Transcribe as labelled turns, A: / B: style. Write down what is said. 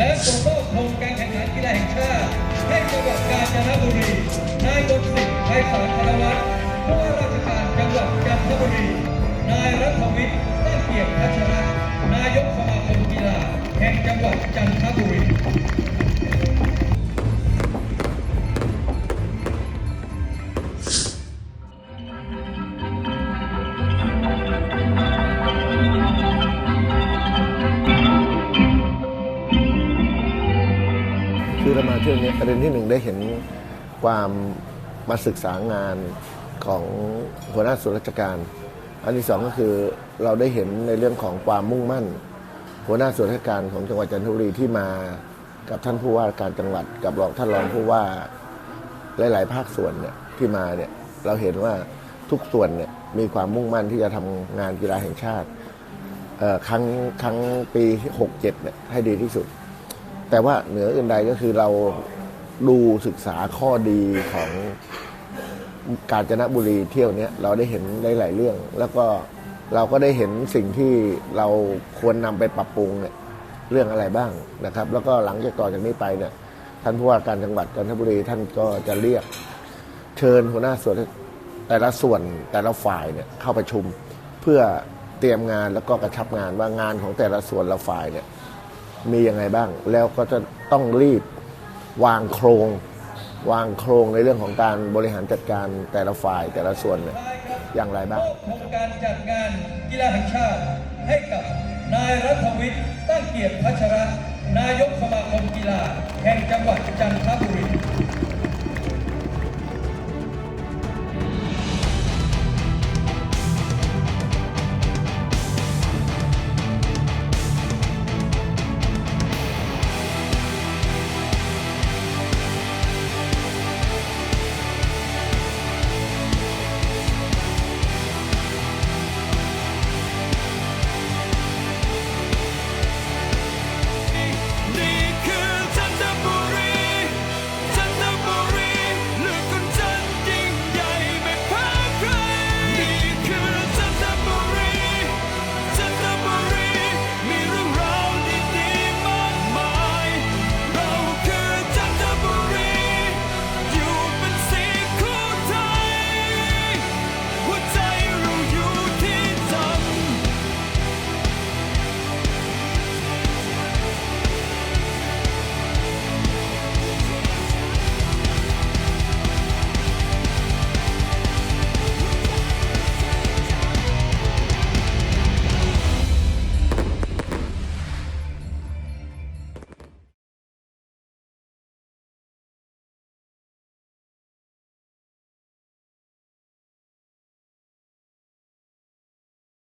A: และส่งมอบธงการแข่งขันกีฬาแห่งชาติให้จังหวัดกาญจนบุรี นายมนตรีไพศาลธนวัฒน์ผู้ว่าราชการจังหวัดกาญจนบุรี นายรัฐวิทย์ตั้งเกียรติพัชระ นายกสมาคมกีฬาแห่งจังหวัดจันทบุรี
B: คือเรามาเที่ยวนี้ประเด็นที่หนึ่งได้เห็นความมาศึกษางานของหัวหน้าส่วนราชการ อันที่สองก็คือเราได้เห็นในเรื่องของความมุ่งมั่น หัวหน้าส่วนราชการของจังหวัดจันทบุรีที่มากับท่านผู้ว่าการจังหวัด กับรองท่านรองผู้ว่าหลาย ๆ ภาคส่วนเนี่ยที่มาเนี่ยเราเห็นว่าทุกส่วนเนี่ยมีความมุ่งมั่นที่จะทำงานกีฬาแห่งชาติครั้งครั้งปี 67เนี่ยให้ดีที่สุด แต่ว่าเหนืออื่นใดก็คือเราดูศึกษาข้อดีของกาญจนบุรีเที่ยวเนี้ยเราได้เห็นได้หลายเรื่อง แล้วก็เราก็ได้เห็นสิ่งที่เราควรนำไปปรับปรุงเนี่ยเรื่องอะไรบ้างนะครับ แล้วก็หลังจากต่อจากนี้ไปเนี่ยท่านผู้ว่าการจังหวัดจันทบุรีท่านก็จะเรียกเชิญหัวหน้าส่วนแต่ละส่วนแต่ละฝ่ายเนี่ยเข้าประชุม เพื่อเตรียมงานแล้วก็กระชับงานว่างานของแต่ละส่วนละฝ่ายเนี่ย มียังไงบ้าง แล้วก็จะต้องรีบวางโครง วางโครงในเรื่องของการบริหารจัดการแต่ละฝ่ายแต่ละส่วนอย่างไรบ้าง
A: ทำการจัดงานกีฬาแห่งชาติให้กับนายรัฐวิทย์ตั้งเกียรติพัชระ นายกสมาคมกีฬาแห่งจังหวัดจัน